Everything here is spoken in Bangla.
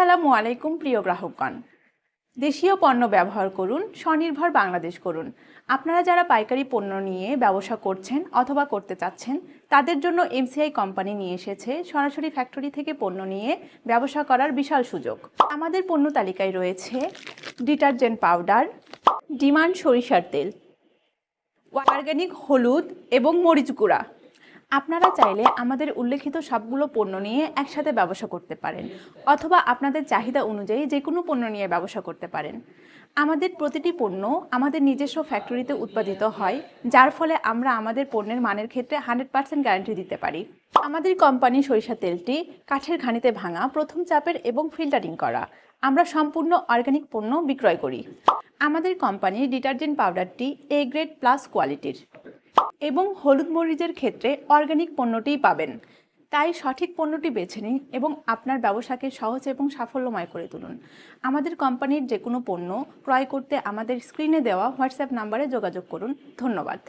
আসসালামু আলাইকুম, প্রিয় গ্রাহকগণ। দেশীয় পণ্য ব্যবহার করুন, স্বনির্ভর বাংলাদেশ করুন। আপনারা যারা পাইকারি পণ্য নিয়ে ব্যবসা করছেন অথবা করতে চাচ্ছেন, তাদের জন্য এমসিআই কোম্পানি নিয়ে এসেছে সরাসরি ফ্যাক্টরি থেকে পণ্য নিয়ে ব্যবসা করার বিশাল সুযোগ। আমাদের পণ্য তালিকায় রয়েছে ডিটারজেন্ট পাউডার, ডিমান্ড সরিষার তেল, অর্গানিক হলুদ এবং মরিচ গুঁড়া। আপনারা চাইলে আমাদের উল্লেখিত সবগুলো পণ্য নিয়ে একসাথে ব্যবসা করতে পারেন, অথবা আপনাদের চাহিদা অনুযায়ী যে কোনো পণ্য নিয়ে ব্যবসা করতে পারেন। আমাদের প্রতিটি পণ্য আমাদের নিজস্ব ফ্যাক্টরিতে উৎপাদিত হয়, যার ফলে আমরা আমাদের পণ্যের মানের ক্ষেত্রে হান্ড্রেড পার্সেন্ট গ্যারান্টি দিতে পারি। আমাদের কোম্পানি সরিষা তেলটি কাঠের ঘানিতে ভাঙা, প্রথম চাপের এবং ফিল্টারিং করা। আমরা সম্পূর্ণ অর্গানিক পণ্য বিক্রয় করি। আমাদের কোম্পানির ডিটারজেন্ট পাউডারটি এ গ্রেড প্লাস কোয়ালিটির। এবং হলুদ মরিচের ক্ষেত্রে অর্গানিক পণ্যটিই পাবেন। তাই সঠিক পণ্যটি বেছে নিন এবং আপনার ব্যবসাকে সহজ এবং সাফল্যময় করে তুলুন। আমাদের কোম্পানির যে কোনো পণ্য ক্রয় করতে আমাদের স্ক্রিনে দেওয়া হোয়াটসঅ্যাপ নাম্বারে যোগাযোগ করুন। ধন্যবাদ।